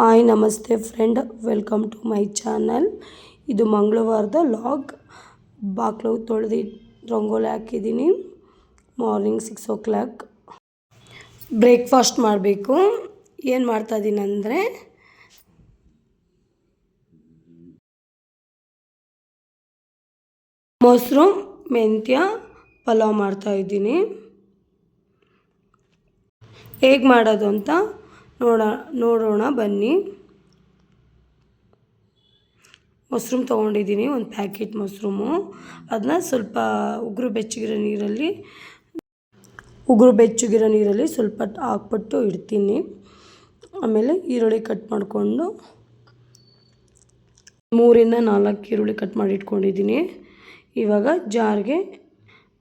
Hi ನಮಸ್ತೆ friend welcome to my channel ಇದು ಮಂಗಳವಾರದ ಲಾಗ್ ಬಾಗ್ಲು ತೊಳೆದು ರಂಗೋಲಿ ಹಾಕಿದ್ದೀನಿ. Morning six o'clock breakfast ಮಾಡಬೇಕು. ಏನು ಮಾಡ್ತಾಯಿದ್ದೀನಿ ಅಂದರೆ, ಮೊಸರು, ಮೆಂತ್ಯ, ಪಲಾವ್ ಮಾಡ್ತಾಯಿದ್ದೀನಿ ಹೇಗೆ ಮಾಡೋದು ಅಂತ ನೋಡ, ನೋಡೋಣ, ಬನ್ನಿ. ಮಶ್ರೂಮ್ ತೊಗೊಂಡಿದ್ದೀನಿ, ಒಂದು ಪ್ಯಾಕೆಟ್ ಮೊಸ್ರೂಮು ಅದನ್ನ ಸ್ವಲ್ಪ ಉಗುರು ಬೆಚ್ಚಗಿರೋ ನೀರಲ್ಲಿ, ಉಗುರು ಬೆಚ್ಚಗಿರೋ ನೀರಲ್ಲಿ ಸ್ವಲ್ಪ ಹಾಕ್ಬಿಟ್ಟು ಇಡ್ತೀನಿ. ಆಮೇಲೆ ಈರುಳ್ಳಿ ಕಟ್ ಮಾಡಿಕೊಂಡು ಮೂರಿಂದ ನಾಲ್ಕು ಈರುಳ್ಳಿ ಕಟ್ ಮಾಡಿ ಇಟ್ಕೊಂಡಿದ್ದೀನಿ. ಇವಾಗ ಜಾರ್ಗೆ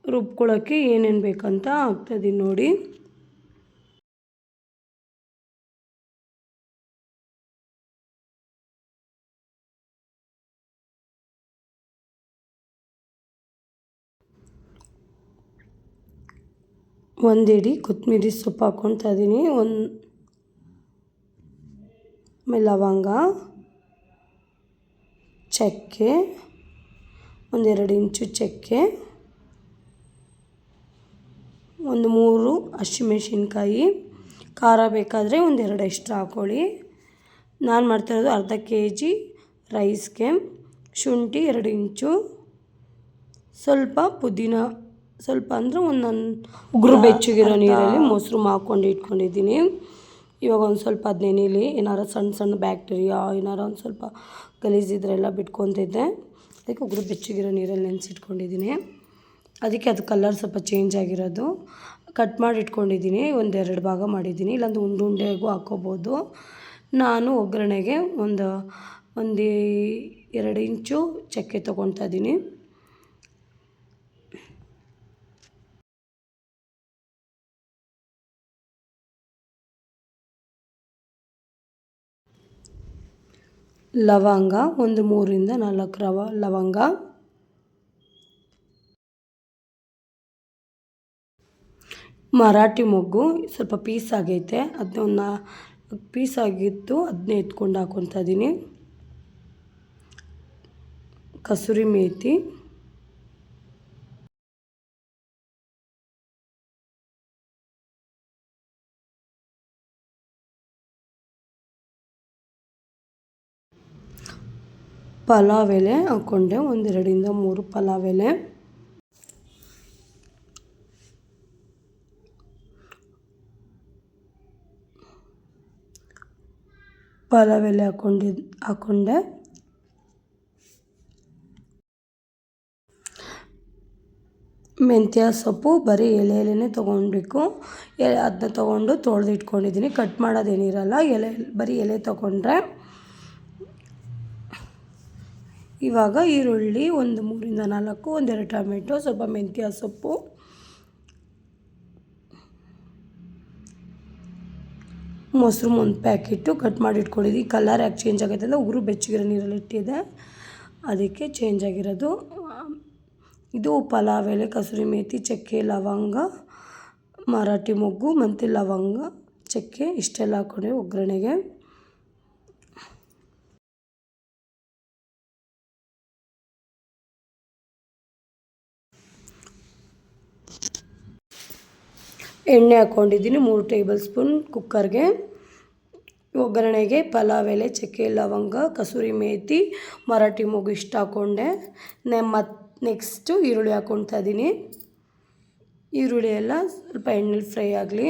ರುಬ್ಕೊಳ್ಳೋಕ್ಕೆ ಏನೇನು ಬೇಕಂತ ಹಾಕ್ತಾಯಿದ್ದೀನಿ ನೋಡಿ. ಒಂದು ಹಿಡಿ ಕೊತ್ತಂಬರಿ ಸೊಪ್ಪು ಹಾಕ್ಕೊತಾ ಇದ್ದೀನಿ ಒಂದು ಆಮೇಲೆ ಲವಂಗ, ಚಕ್ಕೆ, ಒಂದೆರಡು ಇಂಚು ಚಕ್ಕೆ, ಒಂದು ಮೂರು ಹಸಿಮೆಣ್ಸಿನ್ಕಾಯಿ, ಖಾರ ಬೇಕಾದರೆ ಒಂದೆರಡು ಎಕ್ಸ್ಟ್ರಾ ಹಾಕ್ಕೊಳ್ಳಿ. ನಾನು ಮಾಡ್ತಾಯಿರೋದು ಅರ್ಧ ಕೆ ಜಿ ರೈಸ್ಗೆ ಶುಂಠಿ ಎರಡು ಇಂಚು, ಸ್ವಲ್ಪ ಪುದೀನ ಸ್ವಲ್ಪ ಅಂದರೆ ಒಂದೊಂದು ಉಗುರು ಬೆಚ್ಚಗಿರೋ ನೀರಲ್ಲಿ ಮೊಸರು ಮಾಕೊಂಡು ಇಟ್ಕೊಂಡಿದ್ದೀನಿ. ಇವಾಗ ಒಂದು ಸ್ವಲ್ಪ ಅದು ನೆನೀಲಿ ಏನಾರು ಸಣ್ಣ ಸಣ್ಣ ಬ್ಯಾಕ್ಟೀರಿಯಾ, ಏನಾರು ಒಂದು ಸ್ವಲ್ಪ ಗಲೀಜಿದ್ರೆಲ್ಲ ಬಿಟ್ಕೊತಿದ್ದೆ. ಅದಕ್ಕೆ ಉಗುರು ಬೆಚ್ಚಗಿರೋ ನೀರಲ್ಲಿ ನೆನೆಸಿಟ್ಕೊಂಡಿದ್ದೀನಿ. ಅದಕ್ಕೆ ಅದು ಕಲರ್ ಸ್ವಲ್ಪ ಚೇಂಜ್ ಆಗಿರೋದು. ಕಟ್ ಮಾಡಿ ಇಟ್ಕೊಂಡಿದ್ದೀನಿ, ಒಂದೆರಡು ಭಾಗ ಮಾಡಿದ್ದೀನಿ. ಇಲ್ಲಾಂದ್ರೆ ಉಂಡು ಉಂಡೆಗೂ ಹಾಕೋಬೋದು. ನಾನು ಒಗ್ಗರಣೆಗೆ ಒಂದು ಒಂದು ಎರಡು ಇಂಚು ಚಕ್ಕೆ ತೊಗೊತಾ ಇದ್ದೀನಿ. ಲವಂಗ, ಒಂದು ಮೂರಿಂದ ನಾಲ್ಕು ರವ ಲವಂಗ. ಮರಾಠಿ ಮೊಗ್ಗು ಸ್ವಲ್ಪ ಪೀಸ್ ಆಗೈತೆ ಅದನ್ನ ಪೀಸ್ ಆಗಿತ್ತು ಅದನ್ನೇ ಎತ್ಕೊಂಡು ಹಾಕೊತ ಇದ್ದೀನಿ ಕಸೂರಿ ಮೇಥಿ ಪಲಾವ್ ಎಲೆ ಹಾಕ್ಕೊಂಡೆ ಒಂದೆರಡರಿಂದ ಮೂರು ಪಲಾವ್ ಎಲೆ. ಪಲಾವ್ ಎಲೆ ಹಾಕ್ಕೊಂಡಿದ್ದು ಹಾಕ್ಕೊಂಡೆ ಮೆಂತ್ಯ ಸೊಪ್ಪು, ಬರೀ ಎಲೆ ಎಲೆನೇ ತೊಗೊಳ್ಬೇಕು ಎಲೆ ಅದನ್ನ ತೊಗೊಂಡು ತೊಳೆದಿಟ್ಕೊಂಡಿದ್ದೀನಿ. ಕಟ್ ಮಾಡೋದೇನಿರಲ್ಲ, ಎಲೆ, ಬರೀ ಎಲೆ ತೊಗೊಂಡ್ರೆ. ಇವಾಗ ಈರುಳ್ಳಿ ಒಂದು ಮೂರಿಂದ ನಾಲ್ಕು, ಒಂದೆರಡು ಟೊಮೆಟೊ, ಸ್ವಲ್ಪ ಮೆಂತ್ಯ ಸೊಪ್ಪು. ಮೊಸರು ಒಂದು ಪ್ಯಾಕೆಟು ಕಟ್ ಮಾಡಿ ಇಟ್ಕೊಂಡಿದ್ದೀನಿ ಕಲರ್ ಯಾಕೆ ಚೇಂಜ್ ಆಗೈತೆ ಅಂದರೆ ಉಗುರು ಬೆಚ್ಚಗಿರೋ ನೀರಲ್ಲಿ ಇಟ್ಟಿದೆ. ಅದಕ್ಕೆ ಚೇಂಜ್ ಆಗಿರೋದು, ಇದು ಪಲಾವ್ ಎಲೆ, ಕಸೂರಿ ಮೇಥಿ ಚಕ್ಕೆ, ಲವಂಗ, ಮರಾಠಿ ಮೊಗ್ಗು ಮತ್ತು ಲವಂಗ, ಚಕ್ಕೆ, ಇಷ್ಟೆಲ್ಲ ಹಾಕ್ಕೊಂಡೆ ಒಗ್ಗರಣೆಗೆ. ಎಣ್ಣೆ ಹಾಕ್ಕೊಂಡಿದ್ದೀನಿ ಮೂರು ಟೇಬಲ್ ಸ್ಪೂನ್ ಕುಕ್ಕರ್ಗೆ. ಒಗ್ಗರಣೆಗೆ ಪಲಾವ್, ಎಲೆ, ಚಕ್ಕೆ, ಲವಂಗ, ಕಸೂರಿ ಮೇಥಿ ಮರಾಠಿ ಮೂಗು ಇಷ್ಟು ಹಾಕ್ಕೊಂಡೆ ನೆ ಮತ್ತು ನೆಕ್ಸ್ಟು ಈರುಳ್ಳಿ ಹಾಕ್ಕೊಳ್ತಾ ಇದ್ದೀನಿ. ಈರುಳ್ಳಿ ಎಲ್ಲ ಸ್ವಲ್ಪ ಎಣ್ಣೆಲಿ ಫ್ರೈ ಆಗಲಿ.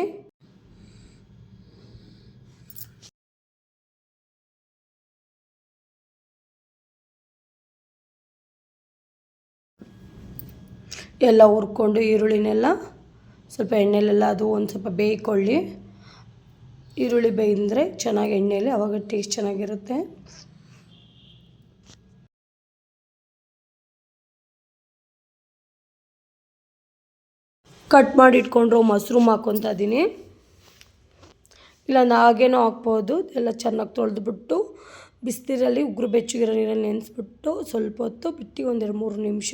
ಎಲ್ಲ ಹುರ್ಕೊಂಡು ಈರುಳ್ಳಿನೆಲ್ಲ ಸ್ವಲ್ಪ ಎಣ್ಣೆಲೆಲ್ಲ ಅದು ಒಂದು ಸ್ವಲ್ಪ ಬೇಯ್ಕೊಳ್ಳಿ. ಈರುಳ್ಳಿ ಬೇಯ್ದರೆ ಚೆನ್ನಾಗಿ ಎಣ್ಣೆಯಲ್ಲಿ ಅವಾಗ ಟೇಸ್ಟ್ ಚೆನ್ನಾಗಿರುತ್ತೆ. ಕಟ್ ಮಾಡಿ ಇಟ್ಕೊಂಡ್ರು ಮಶ್ರೂಮ್ ಹಾಕ್ಕೊತಾ ಇದ್ದೀನಿ ಇಲ್ಲ ಹಾಗೇನೂ ಹಾಕ್ಬೋದು. ಎಲ್ಲ ಚೆನ್ನಾಗಿ ತೊಳೆದ್ಬಿಟ್ಟು ಬಿಸಿನೀರಲ್ಲಿ ಉಗುರು ಬೆಚ್ಚಗಿರೋ ನೀರಲ್ಲಿ ನೆನೆಸ್ಬಿಟ್ಟು ಸ್ವಲ್ಪ ಹೊತ್ತು ಬಿಟ್ಟು ಒಂದೆರಡು ಮೂರು ನಿಮಿಷ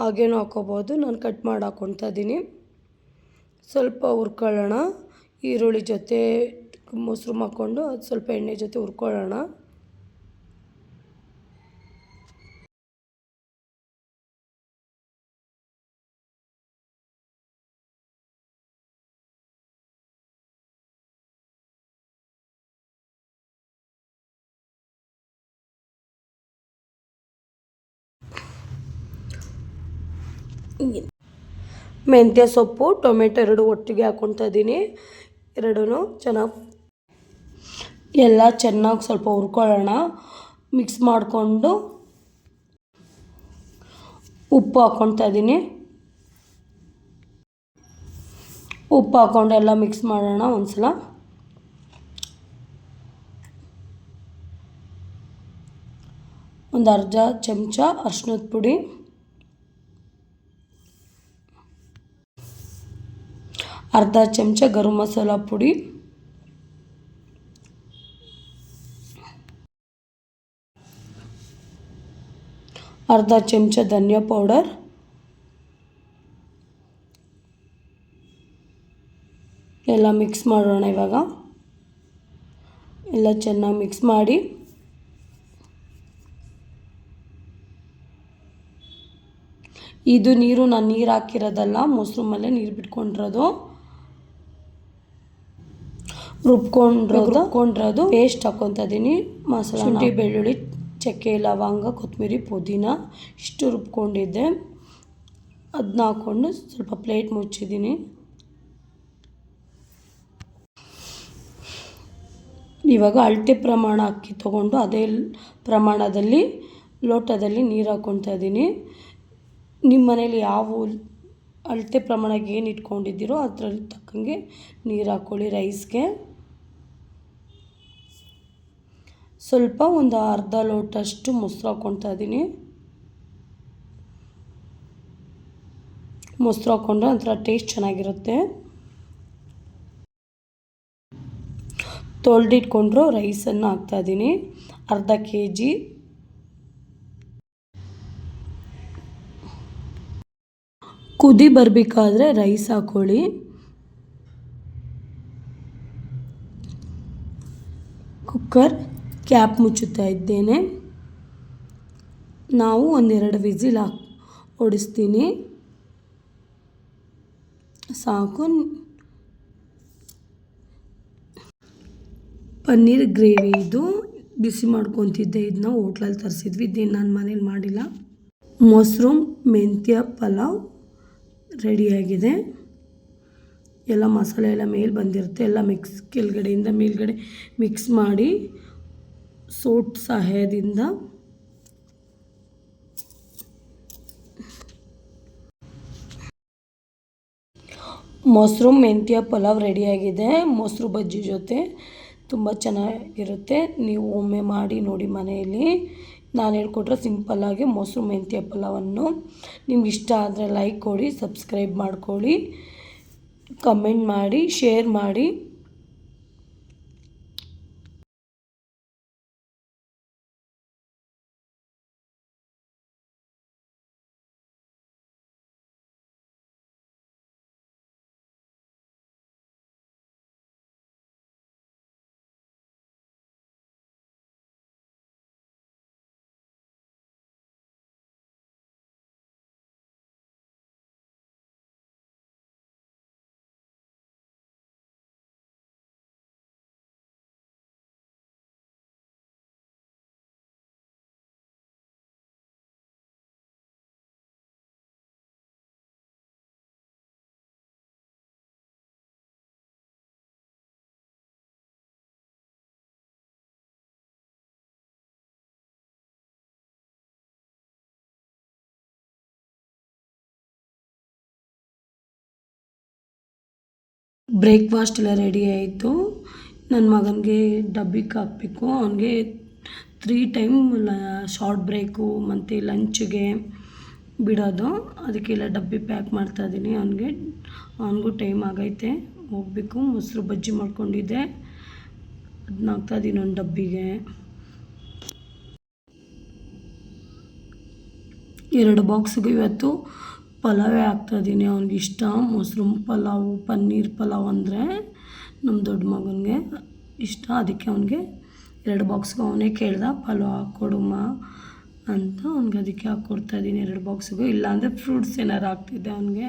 ಹಾಗೇನೂ ಹಾಕ್ಕೋಬೋದು ನಾನು ಕಟ್ ಮಾಡಿ ಹಾಕ್ಕೊತಾ ಇದ್ದೀನಿ ಸ್ವಲ್ಪ ಹುರ್ಕೊಳ್ಳೋಣ. ಈರುಳ್ಳಿ ಜೊತೆ ಮೊಸರು ಹಾಕ್ಕೊಂಡು ಅದು ಸ್ವಲ್ಪ ಎಣ್ಣೆ ಜೊತೆ ಹುರ್ಕೊಳ್ಳೋಣ. ಮೆಂತ್ಯ ಸೊಪ್ಪು, ಟೊಮೆಟೊ ಎರಡು ಒಟ್ಟಿಗೆ ಹಾಕ್ಕೊತಾ ಇದ್ದೀನಿ. ಎರಡೂ ಚೆನ್ನಾಗಿ ಎಲ್ಲ ಚೆನ್ನಾಗಿ ಸ್ವಲ್ಪ ಹುರ್ಕೊಳ್ಳೋಣ. ಮಿಕ್ಸ್ ಮಾಡಿಕೊಂಡು ಉಪ್ಪು ಹಾಕ್ಕೊತಾ ಇದ್ದೀನಿ. ಉಪ್ಪು ಹಾಕ್ಕೊಂಡು ಎಲ್ಲ ಮಿಕ್ಸ್ ಮಾಡೋಣ ಒಂದ್ಸಲ. ಒಂದು ಅರ್ಧ ಚಮಚ ಅರ್ಶಿನದ ಪುಡಿ. ಅರ್ಧ ಚಮಚ ಗರಂ ಮಸಾಲ ಪುಡಿ. ಅರ್ಧ ಚಮಚ ಧನಿಯಾ ಪೌಡರ್. ಎಲ್ಲ ಮಿಕ್ಸ್ ಮಾಡೋಣ ಇವಾಗ. ಎಲ್ಲ ಚೆನ್ನಾಗಿ ಮಿಕ್ಸ್ ಮಾಡಿ. ಇದು ನೀರು, ನಾನು ನೀರು ಹಾಕಿರೋದಲ್ಲ ಮೊಸರು ಮೇಲೆ ನೀರು ಬಿಟ್ಕೊಂಡಿರೋದು. ರುಬ್ಕೊಂಡಿರೋದು? ರುಬ್ಕೊಂಡಿರೋದು? ಪೇಸ್ಟ್ ಹಾಕೊತಾ ಇದ್ದೀನಿ ಮಸಾಲೆ ಶುಂಠಿ ಬೆಳ್ಳುಳ್ಳಿ ಚಕ್ಕೆ ಲವಂಗ ಕೊತ್ತಂಬರಿ ಪುದೀನ ಇಷ್ಟು ರುಬ್ಕೊಂಡಿದ್ದೆ. ಅದನ್ನ ಹಾಕ್ಕೊಂಡು ಸ್ವಲ್ಪ ಪ್ಲೇಟ್ ಮುಚ್ಚಿದ್ದೀನಿ. ಇವಾಗ ಅಳತೆ ಪ್ರಮಾಣ ಅಕ್ಕಿ ತೊಗೊಂಡು ಅದೇ ಪ್ರಮಾಣದಲ್ಲಿ ಲೋಟದಲ್ಲಿ ನೀರು ಹಾಕ್ಕೊತಾ ಇದ್ದೀನಿ ನಿಮ್ಮ ಮನೇಲಿ ಯಾವ ಅಳತೆ ಪ್ರಮಾಣಕ್ಕೆ ಏನು ಇಟ್ಕೊಂಡಿದ್ದೀರೋ ಅದರಲ್ಲಿ ತಕ್ಕಂಗೆ ನೀರು ಹಾಕ್ಕೊಳ್ಳಿ ರೈಸ್ಗೆ. ಸ್ವಲ್ಪ ಒಂದು ಅರ್ಧ ಲೋಟಷ್ಟು ಮೊಸರು ಹಾಕ್ಕೊತಾ ಇದ್ದೀನಿ. ಮೊಸರು ಹಾಕ್ಕೊಂಡ್ರೆ ಒಂಥರ ಟೇಸ್ಟ್ ಚೆನ್ನಾಗಿರುತ್ತೆ. ತೊಳೆದಿಟ್ಕೊಂಡ್ರು ರೈಸನ್ನು ಹಾಕ್ತಾಯಿದ್ದೀನಿ ಅರ್ಧ ಕೆ ಜಿ ಕುದಿ ಬರಬೇಕಾದ್ರೆ ರೈಸ್ ಹಾಕ್ಕೊಳ್ಳಿ. ಕುಕ್ಕರ್ ಕ್ಯಾಪ್ ಮುಚ್ಚುತ್ತಾ ಇದ್ದೇನೆ. ನಾವು ಒಂದೆರಡು ವಿಸಿಲ್ ಹಾಕಿ, ಓಡಿಸ್ತೀನಿ. ಸಾಕು. ಪನ್ನೀರ್ ಗ್ರೇವಿ ಇದು. ಬಿಸಿ ಮಾಡ್ಕೊತಿದ್ದೆ. ಇದನ್ನ ಹೋಟ್ಲಲ್ಲಿ ತರಿಸಿದ್ವಿ. ಇದೇನು ನಾನು ಮನೇಲಿ ಮಾಡಿಲ್ಲ. ಮೊಸರು, ಮೆಂತ್ಯ, ಪಲಾವ್ ರೆಡಿಯಾಗಿದೆ ಎಲ್ಲ ಮಸಾಲೆ ಎಲ್ಲ ಮೇಲೆ ಬಂದಿರುತ್ತೆ. ಎಲ್ಲ ಮಿಕ್ಸ್ ಕೆಳಗಡೆಯಿಂದ ಮೇಲ್ಗಡೆ ಮಿಕ್ಸ್ ಮಾಡಿ ಸೋಟ್ ಸಹಾಯದಿಂದ ಮೊಸರು ಮೆಂತ್ಯ ಪಲಾವ್ ರೆಡಿಯಾಗಿದೆ. ಮೊಸರು ಬಜ್ಜಿ ಜೊತೆ ತುಂಬ ಚೆನ್ನಾಗಿರುತ್ತೆ. ನೀವು ಒಮ್ಮೆ ಮಾಡಿ ನೋಡಿ ಮನೆಯಲ್ಲಿ. ನಾನು ಹೇಳ್ಕೊಟ್ರೆ ಸಿಂಪಲ್ಲಾಗಿ ಮೊಸರು ಮೆಂತ್ಯ ಪಲಾವನ್ನು. ನಿಮ್ಗೆ ಇಷ್ಟ ಆದರೆ ಲೈಕ್ ಕೊಡಿ ಸಬ್ಸ್ಕ್ರೈಬ್ ಮಾಡ್ಕೊಳ್ಳಿ. ಕಮೆಂಟ್ ಮಾಡಿ ಶೇರ್ ಮಾಡಿ. ಬ್ರೇಕ್ಫಾಸ್ಟ್ ಎಲ್ಲ ರೆಡಿ ಆಯಿತು. ನನ್ನ ಮಗನಿಗೆ ಡಬ್ಬಿಗೆ ಹಾಕಬೇಕು. ಅವನಿಗೆ ತ್ರೀ ಟೈಮ್ ಶಾರ್ಟ್ ಬ್ರೇಕು ಮತ್ತು ಲಂಚ್ಗೆ ಬಿಡೋದು. ಅದಕ್ಕೆಲ್ಲ ಡಬ್ಬಿ ಪ್ಯಾಕ್ ಮಾಡ್ತಾಯಿದ್ದೀನಿ ಅವನಿಗೆ, ಅವನಿಗೂ ಟೈಮ್ ಆಗೈತೆ. ಹೋಗಬೇಕು. ಮೊಸರು ಬಜ್ಜಿ ಮಾಡ್ಕೊಂಡಿದ್ದೆ. ಅದನ್ನ ಹಾಕ್ತಾಯಿದ್ದೀನಿ ಒಂದು ಡಬ್ಬಿಗೆ. ಎರಡು ಬಾಕ್ಸ್ಗೂ ಇವತ್ತು ಪಲಾವೇ ಹಾಕ್ತಾಯಿದ್ದೀನಿ ಅವ್ನಿಗೆ ಇಷ್ಟ. ಮೊಸರು ಪಲಾವು, ಪನ್ನೀರ್ ಪಲಾವ್ ಅಂದರೆ ನಮ್ಮ ದೊಡ್ಡ ಮಗನಿಗೆ ಇಷ್ಟ. ಅದಕ್ಕೆ ಅವನಿಗೆ ಎರಡು ಬಾಕ್ಸ್ಗೂ ಅವನೇ ಕೇಳ್ದ, ಪಲಾವ್ ಹಾಕ್ಕೊಡುಮ್ಮ ಅಂತ ಅವ್ನಿಗೆ ಅದಕ್ಕೆ ಹಾಕ್ಕೊಡ್ತಾ ಇದ್ದೀನಿ ಎರಡು ಬಾಕ್ಸ್ಗೂ ಇಲ್ಲಾಂದರೆ ಫ್ರೂಟ್ಸ್ ಏನಾರು ಹಾಕ್ತಿದ್ದೆ ಅವನಿಗೆ.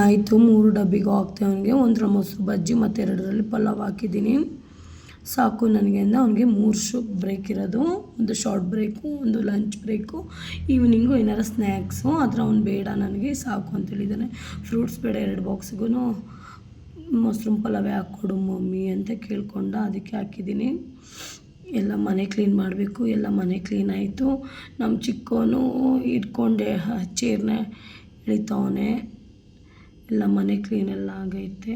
ಆಯಿತು, ಮೂರು ಡಬ್ಬಿಗೂ ಹಾಕ್ತೆ ಅವನಿಗೆ. ಒಂದರ ಮೊಸರು ಬಜ್ಜಿ ಮತ್ತು ಎರಡರಲ್ಲಿ ಪಲಾವ್ ಹಾಕಿದ್ದೀನಿ. ಸಾಕು ನನಗೆ ಅಂದ ಅವನಿಗೆ ಮೂರು ಶೂ ಬ್ರೇಕ್ ಇರೋದು. ಒಂದು ಶಾರ್ಟ್ ಬ್ರೇಕು ಒಂದು ಲಂಚ್ ಬ್ರೇಕು ಈವ್ನಿಂಗು ಏನಾರು ಸ್ನ್ಯಾಕ್ಸು ಆದರೆ ಅವ್ನು ಬೇಡ ನನಗೆ, ಸಾಕು ಅಂತೇಳಿದ್ದಾನೆ ಫ್ರೂಟ್ಸ್ ಬೇಡ, ಎರಡು ಬಾಕ್ಸ್ಗೂ ಮೊಸರು ಪಲಾವೇ ಹಾಕ್ಕೊಡು ಮಮ್ಮಿ ಅಂತ ಕೇಳ್ಕೊಂಡ ಅದಕ್ಕೆ ಹಾಕಿದ್ದೀನಿ. ಎಲ್ಲ ಮನೆ ಕ್ಲೀನ್ ಮಾಡಬೇಕು, ಎಲ್ಲ ಮನೆ ಕ್ಲೀನ್ ಆಯಿತು. ನಮ್ಮ ಚಿಕ್ಕವನು ಇಟ್ಕೊಂಡೆ ಚೇರ್ನ ಇಳಿತವನೆ ಎಲ್ಲ ಮನೆ ಕ್ಲೀನೆಲ್ಲ ಆಗೈತೆ.